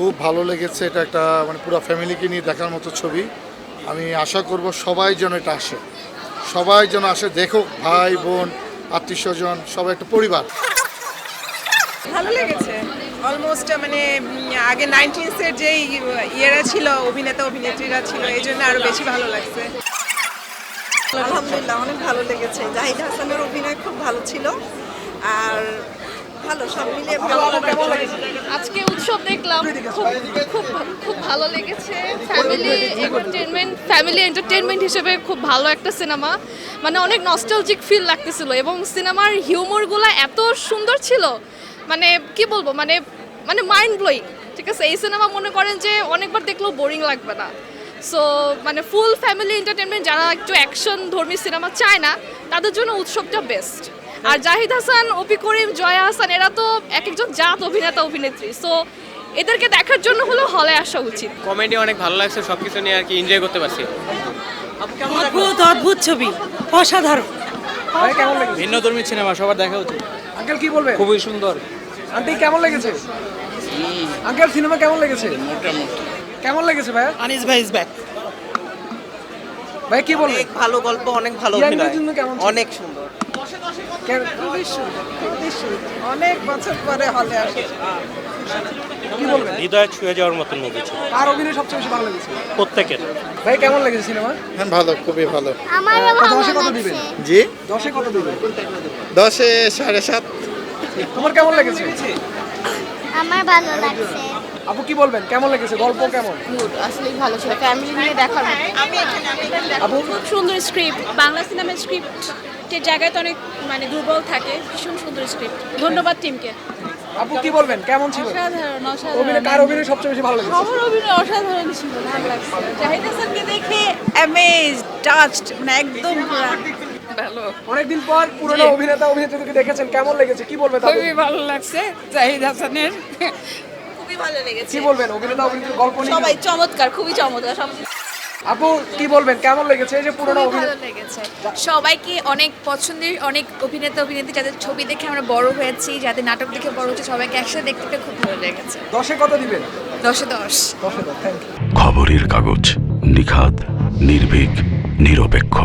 খুব ভালো লেগেছে এটা একটা মানে পুরো ফ্যামিলিকে নিয়ে দেখার মতো ছবি। আমি আশা করব সবাই যেন এটা আসে। সবাই যেন আসে দেখুক ভাই বোন আত্মীয় স্বজন সবাই একটা পরিবার। ভালো লেগেছে। অলমোস্ট মানে আগে নাইনটিন্সের যেই ইয়েরা ছিল অভিনেতা অভিনেত্রীরা ছিল এই জন্য আরও বেশি ভালো লাগছে। আলহামদুলিল্লাহ অনেক ভালো লেগেছে। জাহিদ হাসানের অভিনয় খুব ভালো ছিল। আর ভালো সব মিলিয়ে ভালো আজকে দেখলাম খুব খুব খুব ভালো লেগেছে। ফ্যামিলি এন্টারটেনমেন্ট ফ্যামিলি এন্টারটেনমেন্ট হিসেবে খুব ভালো একটা সিনেমা মানে অনেক নস্টালজিক ফিল লাগতেছিল এবং সিনেমার হিউমরগুলো এত সুন্দর ছিল। মানে কি বলব মানে মানে মাইন্ড ব্লোয়িং ঠিক আছে এই সিনেমা মনে করেন যে অনেকবার দেখলেও বোরিং লাগবে না। সো মানে ফুল ফ্যামিলি এন্টারটেনমেন্ট যারা একটু অ্যাকশন ধর্মী সিনেমা চায় না তাদের জন্য উৎসবটা বেস্ট আর জাহিদ হাসান অপি করিম জয়া হাসান এরা তো এক একজন জাত অভিনেতা অভিনেত্রী। সো এদেরকে দেখার জন্য হলেও হলে আসা উচিত। কমেডি অনেক ভালো লাগছে সব কিছু নিয়ে আর কি এনজয় করতে পারছি। অদ্ভুত অদ্ভুত ছবি অসাধারণ। ভাই কেমন লেগেছে? ভিন্ন ধর্মী সিনেমা সবার দেখা উচিত। আঙ্কেল কি বলবে? খুবই সুন্দর। আন্টি কেমন লেগেছে? আঙ্কেল সিনেমা কেমন লেগেছে? কেমন লেগেছে ভাই আনিস ভাই ইজ ব্যাক ভাই কি বলবে? অনেক ভালো গল্প অনেক ভালো অভিনয়। কেমন অনেক সুন্দর। অনেক বছর পরে হলে আসে হৃদয় ছুঁয়ে যাওয়ার মতন মুভি ছিল। আর অভিনয় সবচেয়ে বেশি ভালো লেগেছে? প্রত্যেকের। ভাই কেমন লেগেছে সিনেমা? হ্যাঁ ভালো খুবই ভালো। আমারও দশে কত দিবেন? জি? দশে কত দিবেন? দশে সাড়ে সাত। তোমার কেমন লেগেছে? আমার ভালো লাগছে। আপু কি বলবেন? কেমন লেগেছে? গল্প কেমন? গুড আসলেই ভালো ছিল। ফ্যামিলি নিয়ে দেখার আপু? খুব সুন্দর স্ক্রিপ্ট বাংলা সিনেমার স্ক্রিপ্টের জায়গায় তো অনেক মানে দুর্বল থাকে। ভীষণ সুন্দর স্ক্রিপ্ট ধন্যবাদ টিমকে আপু কি বলবেন? কেমন ছিল? অসাধারণ অভিনয় কার অভিনয় সবচেয়ে বেশি ভালো লেগেছে? সবার অভিনয় অসাধারণ ছিল ভালো লাগছে। জাহিদ হাসানকে দেখে অ্যামেজ টাচড মানে একদম ভালো। অনেকদিন পর পুরনো অভিনেতা অভিনেত্রীদেরকে দেখেছেন কেমন লেগেছে? কি বলবে খুবই ভালো লাগছে জাহিদ হাসানের। খুবই ভালো লেগেছে। কি বলবেন? অভিনেতা অভিনেত্রীর গল্প সবাই চমৎকার খুবই চমৎকার সব আপু কি বলবেন? কেমন লেগেছে এই যে পুরনো ভালো লেগেছে। সবাইকে অনেক পছন্দের অনেক অভিনেতা অভিনেত্রী যাদের ছবি দেখে আমরা বড় হয়েছি যাদের নাটক দেখে বড় হয়েছে সবাইকে একসাথে দেখতে পেয়ে খুব ভালো লেগেছে। দশে কত দিবেন? দশে দশ। দশে দশ থ্যাংক ইউ খবরের কাগজ নিখাদ নির্ভীক নিরপেক্ষ।